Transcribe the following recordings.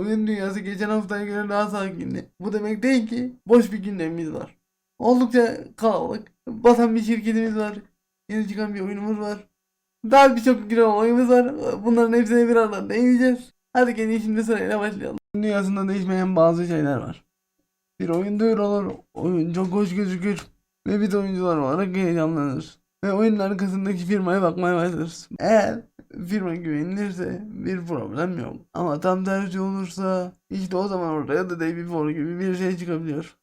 Oyun dünyası geçen haftaya göre daha sakindi. Bu demek değil ki boş bir gündemimiz var. Oldukça kalabalık. Batan bir şirketimiz var. Yeni çıkan bir oyunumuz var. Daha birçok güzel oyunumuz var. Bunların hepsine bir arada değineceğiz. Hadi gelin şimdi sırayla başlayalım. Oyun dünyasında değişmeyen bazı şeyler var. Bir oyun duyur olur, oyun çok hoş gözükür ve biz oyuncular olarak heyecanlanırız. Ve oyunun arkasındaki firmaya bakmaya başlarız. Eğer firma güvenilirse bir problem yok. Ama tam tersi olursa işte o zaman ortaya da Davey Four gibi bir şey çıkabiliyor.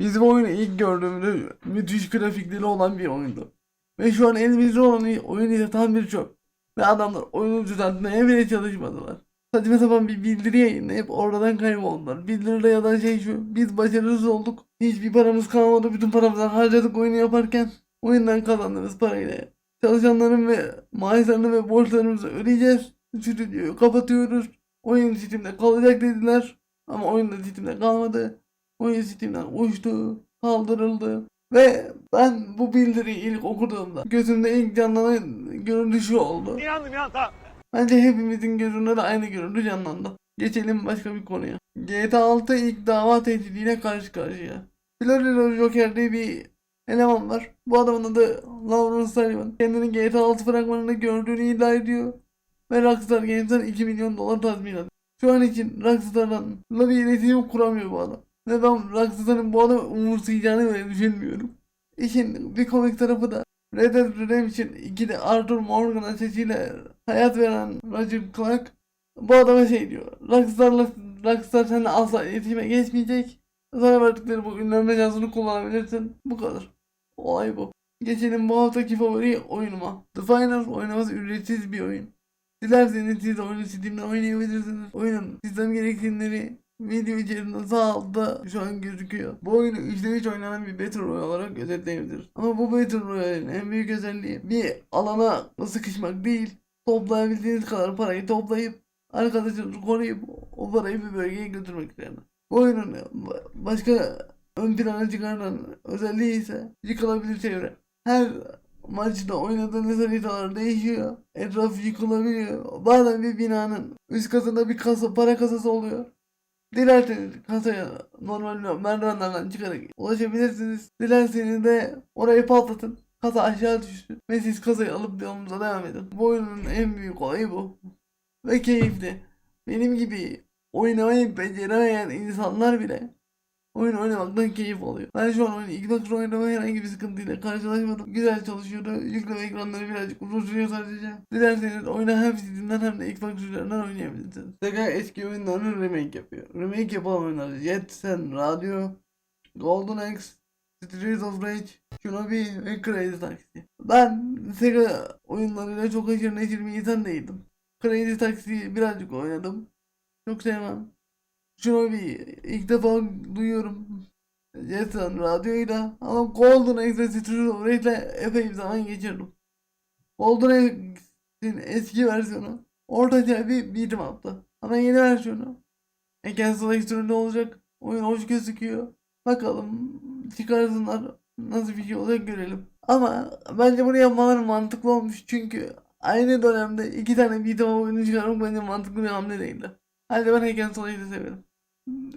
Biz bu oyunu ilk gördüğümde müthiş grafikleri olan bir oyundu. Ve şu an elimizde olan oyun ise tam bir çöp. Ve adamlar oyunu düzeltmeye bile çalışmadılar. Saçma sapan bir bildiri yayınlayıp oradan kayboldular. Bildiride yazan şey şu. Biz başarısız olduk. Hiçbir paramız kalmadı. Bütün paramızı harcadık oyunu yaparken. Oyundan kazandığımız parayla çalışanların ve maaşlarını ve borçlarımızı ödeyeceğiz. Stüdyoyu kapatıyoruz. Oyun Steam'de kalacak dediler. Ama oyun da Steam'de kalmadı. Oyun Steam'den uçtu. Kaldırıldı. Ve ben bu bildiriyi ilk okuduğumda gözümde ilk canlanan görüntü şu oldu. İnandım ya tamam. Bence hepimizin gözünde de aynı görüntü canlandı. Geçelim başka bir konuya. GTA 6 ilk dava tehdidiyle karşı karşıya. Florida Joker diye bir eleman var. Bu adamın adı Lawrence Sullivan. Kendini GTA 6 fragmanında gördüğünü iddia ediyor. Ve Rockstar Games'ten 2 milyon dolar tazminat. Şu an için Rockstar'dan bir iletişim kuramıyor bu adam. Ve ben Rockstar'ın bu adamı umursayacağını bile düşünmüyorum. İşin bir komik tarafı da Red Dead Redemption 2'de Arthur Morgan'a sesiyle hayat veren Roger Clark bu adama şey diyor. Rockstar'la Rockstar seninle asla iletişime geçmeyecek. Sana verdikleri bu ünlenme ajansını kullanabilirsin. Bu kadar. Olay bu. Geçelim bu haftaki favori oyunuma. The Finals oynaması ücretsiz bir oyun. Dilerseniz siz de oyunu Steam'den oynayabilirsiniz. Oyunun sistem gereksinimleri video içerisinde sağ altta şu an gözüküyor. Bu oyunu 3'te 3 oynanan bir Battle Royale olarak özetleyebiliriz. Ama bu Battle Royale'in en büyük özelliği bir alana sıkışmak değil. Toplayabildiğiniz kadar parayı toplayıp arkadaşınızı koruyup o parayı bir bölgeye götürmek üzerine. Bu oyunun başka ön plana çıkarılan özelliği ise yıkılabilir çevre. Her maçta oynadığınız haritalar değişiyor. Etraf yıkılabiliyor. Bazen bir binanın üst katında bir kasa, para kasası oluyor. Dilerseniz kasaya normal merdivenlerden çıkarak ulaşabilirsiniz. Dilerseniz de orayı patlatın. Kasa aşağı düşsün. Ve siz kasayı alıp yolunuza devam edin. Bu oyunun en büyük olayı bu. Ve keyifli. Benim gibi oynamayı beceremeyen insanlar bile oyun oynamaktan keyif alıyor. Ben şu an oyunu Xbox oynamaya herhangi bir sıkıntıyla karşılaşmadım. Güzel çalışıyordu. Yükleme ekranları birazcık uzun sürüyor sadece. Dilerseniz oyunu hem Steam'den hem de Xbox üzerinden oynayabilirsiniz. Sega eski oyunlarını remake yapıyor. Remake yapan oyunlar Jet Set Radio, Golden Axe, Streets of Rage, Shinobi ve Crazy Taxi. Ben Sega oyunlarıyla çok aşırı neşir bir insan değildim. Crazy Taxi'yi birazcık oynadım. Çok sevmem. Shinobi ilk defa duyuyorum. Jetson radyoyla ama Golden of Rage'le epey bir zaman geçirdim. Golden Axe'in eski versiyonu ortaca bir beat'em up'tı. Ama yeni versiyonu Against Electro'da olacak. Oyun hoş gözüküyor. Bakalım çıkarsınlar nasıl bir şey olacak görelim. Ama bence bunu yapmaları mantıklı olmuş çünkü aynı dönemde iki tane up oyunu çıkarmak bence mantıklı bir hamle değildi. Hadi ben Against Electro'yu severim.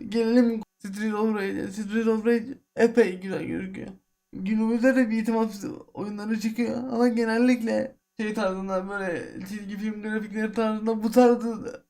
Gelelim Street of Rage'e. Street of Rage epey güzel gözüküyor. Günümüzde de beat'em up oyunları çıkıyor ama genellikle şey tarzında böyle çizgi film grafikleri tarzında bu tarzı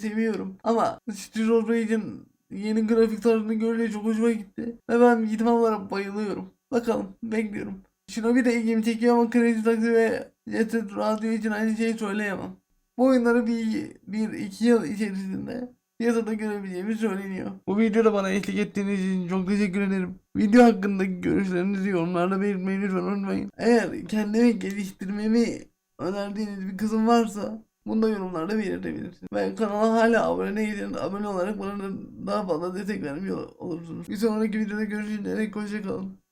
seviyorum. Ama Street of Rage'in yeni grafik tarzını görünce çok hoşuma gitti. Ve ben beat'em up'lara bayılıyorum. Bakalım bekliyorum. Shinobi de ilgimi çekiyor ama Crazy Taxi ve Jet Set Radio için aynı şeyi söyleyemem. Bu oyunları bir, bir iki yıl içerisinde piyasada görebileceğimiz söyleniyor. Bu videoda bana eşlik ettiğiniz için çok teşekkür ederim. Video hakkındaki görüşlerinizi yorumlarda belirtmeyi lütfen unutmayın. Eğer kendimi geliştirmemi önerdiğiniz bir kısım varsa bunu da yorumlarda belirtebilirsiniz. Ve kanala hala abone değilseniz abone olarak bana da daha fazla destek vermiş ol- olursunuz. Bir sonraki videoda görüşürüz. Hoşçakalın.